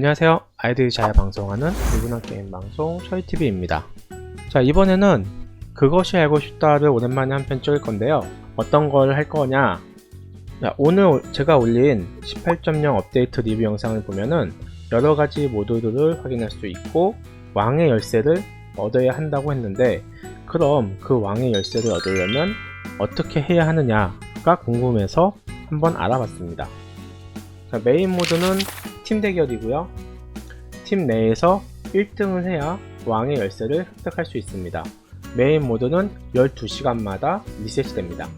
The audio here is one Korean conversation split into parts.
안녕하세요. 아이들이 잘 방송하는 유부남 게임 방송 저희TV입니다. 자, 이번에는 그것이 알고 싶다를 오랜만에 한 편 찍을 건데요. 어떤 걸 할 거냐? 자, 오늘 제가 올린 18.0 업데이트 리뷰 영상을 보면은 여러 가지 모드들을 확인할 수 있고 왕의 열쇠를 얻어야 한다고 했는데 그럼 그 왕의 열쇠를 얻으려면 어떻게 해야 하느냐가 궁금해서 한번 알아봤습니다. 자, 메인 모드는 팀 대결이고요. 팀 내에서 1등을 해야 왕의 열쇠를 획득할 수 있습니다. 메인 모드는 12시간마다 리셋이 됩니다.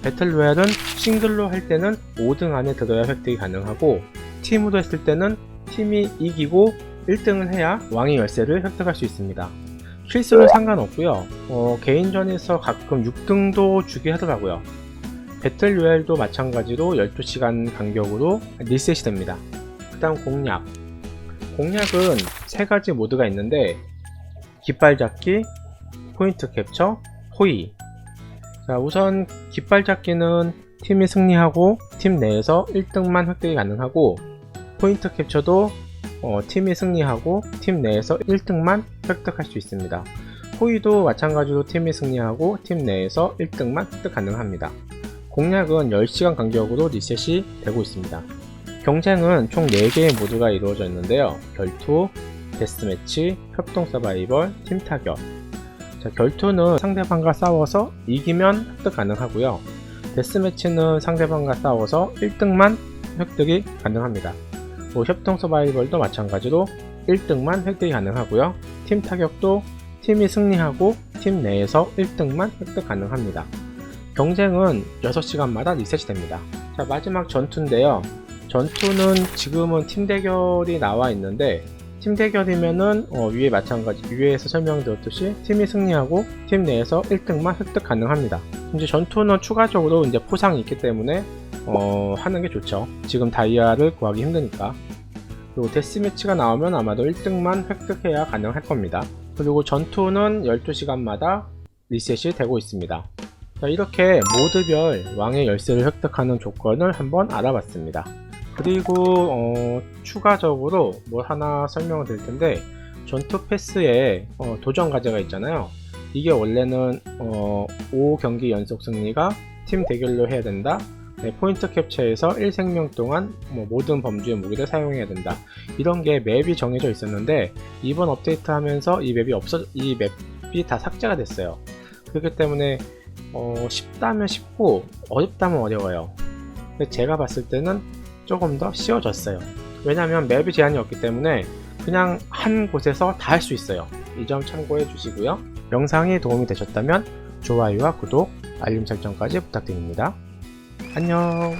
배틀 로얄은 싱글로 할 때는 5등 안에 들어야 획득이 가능하고 팀으로 했을 때는 팀이 이기고 1등을 해야 왕의 열쇠를 획득할 수 있습니다. 실수는 상관없고요. 어, 개인전에서 가끔 6등도 주게 하더라고요. 배틀 로얄도 마찬가지로 12시간 간격으로 리셋이 됩니다. 그 다음 공략. 공략은 세 가지 모드가 있는데 깃발 잡기, 포인트 캡처, 호의. 자, 우선 깃발 잡기는 팀이 승리하고 팀 내에서 1등만 획득이 가능하고 포인트 캡처도 어, 팀이 승리하고 팀 내에서 1등만 획득할 수 있습니다. 호의도 마찬가지로 팀이 승리하고 팀 내에서 1등만 획득 가능합니다. 공략은 10시간 간격으로 리셋이 되고 있습니다. 경쟁은 총 4개의 모드가 이루어져 있는데요. 결투, 데스매치, 협동 서바이벌, 팀 타격. 자, 결투는 상대방과 싸워서 이기면 획득 가능하고요. 데스매치는 상대방과 싸워서 1등만 획득이 가능합니다. 또 협동 서바이벌도 마찬가지로 1등만 획득이 가능하고요. 팀 타격도 팀이 승리하고 팀 내에서 1등만 획득 가능합니다. 경쟁은 6시간마다 리셋이 됩니다. 자, 마지막 전투인데요. 전투는 지금은 팀 대결이 나와 있는데 팀 대결이면은 어, 위에 마찬가지 위에서 설명드렸듯이 팀이 승리하고 팀 내에서 1등만 획득 가능합니다. 이제 전투는 추가적으로 이제 포상이 있기 때문에 어, 하는 게 좋죠. 지금 다이아를 구하기 힘드니까. 그리고 데스매치가 나오면 아마도 1등만 획득해야 가능할 겁니다. 그리고 전투는 12시간마다 리셋이 되고 있습니다. 자, 이렇게 모드별 왕의 열쇠를 획득하는 조건을 한번 알아봤습니다. 그리고 어, 추가적으로 뭐 하나 설명을 드릴 텐데 전투 패스에 어, 도전 과제가 있잖아요. 이게 원래는 어, 5경기 연속 승리가 팀 대결로 해야 된다. 네, 포인트 캡처에서 1생명 동안 뭐 모든 범주의 무기를 사용해야 된다. 이런 게 맵이 정해져 있었는데 이번 업데이트 하면서 이 맵이 없어 이 맵이 다 삭제가 됐어요. 그렇기 때문에 어, 쉽다면 쉽고 어렵다면 어려워요. 제가 봤을 때는 조금 더 쉬워졌어요. 왜냐면 맵이 제한이 없기 때문에 그냥 한 곳에서 다 할 수 있어요. 이 점 참고해 주시고요. 영상이 도움이 되셨다면 좋아요와 구독, 알림 설정까지 부탁드립니다. 안녕.